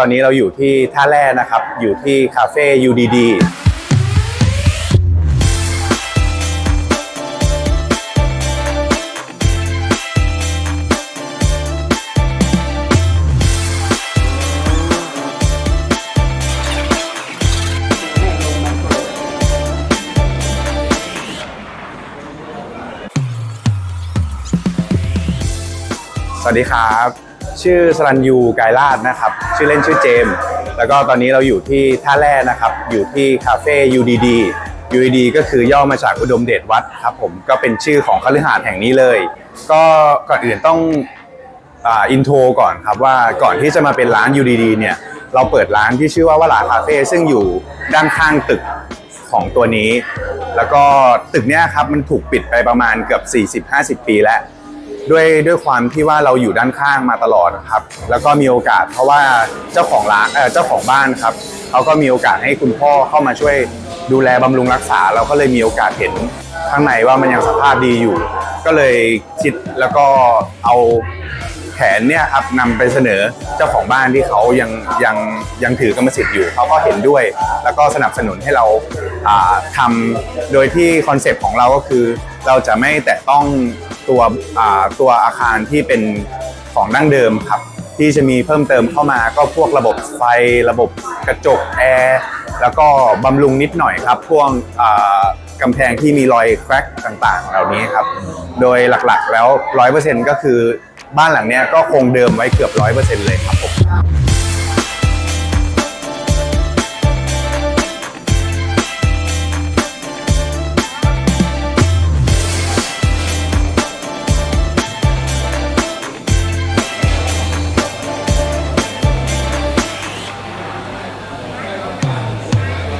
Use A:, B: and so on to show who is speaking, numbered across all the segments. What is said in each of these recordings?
A: ตอนนี้เราอยู่ที่ท่าแร่นะครับ อยู่ที่คาเฟ่ UDD สวัสดีครับ ชื่อสรัญยูกายลาดนะครับ ชื่อเล่นชื่อเจม แล้วก็ตอนนี้เราอยู่ที่ท่าแร่นะครับ อยู่ที่คาเฟ่ UDD UDD ก็คือย่อมาจากอุดมเดชวัดครับผม ก็เป็นชื่อของคฤหาสน์แห่งนี้เลย ก็ก่อนอื่นต้องอินโทรก่อนครับว่าก่อนที่จะมาเป็นร้าน UDD เนี่ยเราเปิดร้านที่ชื่อว่าวลาคาเฟ่ซึ่งอยู่ด้านข้างตึกของตัวนี้ แล้วก็ตึกเนี้ยครับมันถูกปิดไปประมาณเกือบ40-50 ปีแล้ว ด้วยด้วยความที่ว่าเราอยู่ด้านข้างมาตลอดครับ แล้วก็มีโอกาสเพราะว่าเจ้าของร้านเจ้าของบ้านครับเขาก็มีโอกาสให้คุณพ่อเข้ามาช่วยดูแลบำรุงรักษา เราก็เลยมีโอกาสเห็นข้างในว่ามันยังสภาพดีอยู่ ก็เลยคิดแล้วก็เอาแผนเนี่ยครับนำไปเสนอเจ้าของบ้านที่เขายังยังยังถือกรรมสิทธิ์อยู่เขาก็เห็นด้วย แล้วก็สนับสนุนให้เราทำโดยที่คอนเซปต์ของเราก็คือ เราจะไม่แตะต้องตัวตัวอาคารที่เป็นของดั้งเดิมครับ ที่จะมีเพิ่มเติมเข้ามาก็พวกระบบไฟระบบกระจกแอร์แล้วก็บำรุงนิดหน่อยครับพวกกำแพงที่มีรอยแครกต่างๆ เหล่านี้ครับ โดยหลักๆแล้ว 100%ก็คือบ้านหลังนี้ก็คงเดิมไว้เกือบ 100%เลยครับผม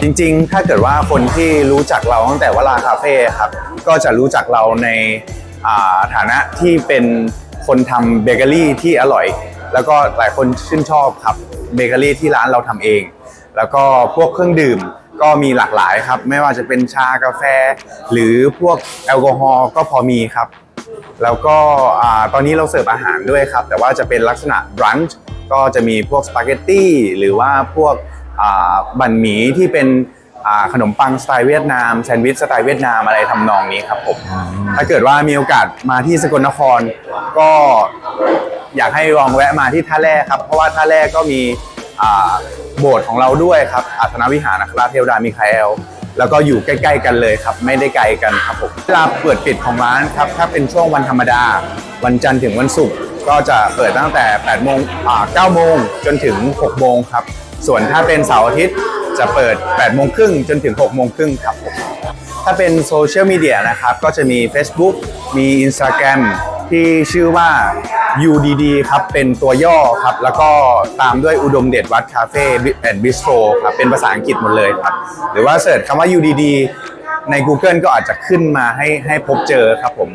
A: จริงๆ ถ้าเกิดว่าคนที่รู้จักเราตั้งแต่วลาคาเฟ่ครับ ก็จะรู้จักเราในาฐานะที่เป็นคนทำเบเกอรี่ที่อร่อย แล้วก็หลายคนชื่นชอบครับเบเกอรี่ที่ร้านเราทำเอง แล้วก็พวกเครื่องดื่มก็มีหลากหลายครับ ไม่ว่าจะเป็นชากาแฟ หรือพวกแอลกอฮอล์ก็พอมีครับ แล้วก็ตอนนี้เราเสิร์ฟอาหารด้วยครับ แต่ว่าจะเป็นลักษณะบรันช์ก็จะมีพวกสปาเกตตี้หรือว่าพวกอ่า บั่นหมี่ที่เป็นอ่าขนมปังสไตล์เวียดนามแซนด์วิชสไตล์เวียดนามอะไรทำนองนี้ครับผมถ้าเกิดว่ามีโอกาสมาที่สกลนคร ก็อยากให้ลองแวะมาที่ท่าแร่ครับ เพราะว่าท่าแร่ก็มีอ่าโบสถ์ของเราด้วยครับอัศนวิหารอัครเทวดามิคาเอลแล้วก็อยู่ใกล้ ๆ กันเลยครับ ไม่ได้ไกลกันครับผมเวลาเปิดปิดของร้านครับถ้าเป็นช่วงวันธรรมดา วันจันทร์ถึงวันศุกร์ก็จะเปิดตั้งแต่8โมงอ่า9โมงจนถึง6โมงครับ ส่วนถ้าเป็นเสาร์อาทิตย์จะเปิด 8 โมงครึ่งจนถึง 6 โมงครึ่งครับผมถ้าเป็นโซเชียลมีเดียนะครับ ก็จะมี Facebook มี Instagram ที่ชื่อว่า UDD ครับ เป็นตัวย่อครับ แล้วก็ตามด้วยอุดมเดชวัดคาเฟ่แอนด์บิสโตรครับ เป็นภาษาอังกฤษหมดเลยครับ หรือว่าเสิร์ชคำว่า UDD ใน Google ก็อาจจะขึ้นมาให้ให้พบเจอครับผม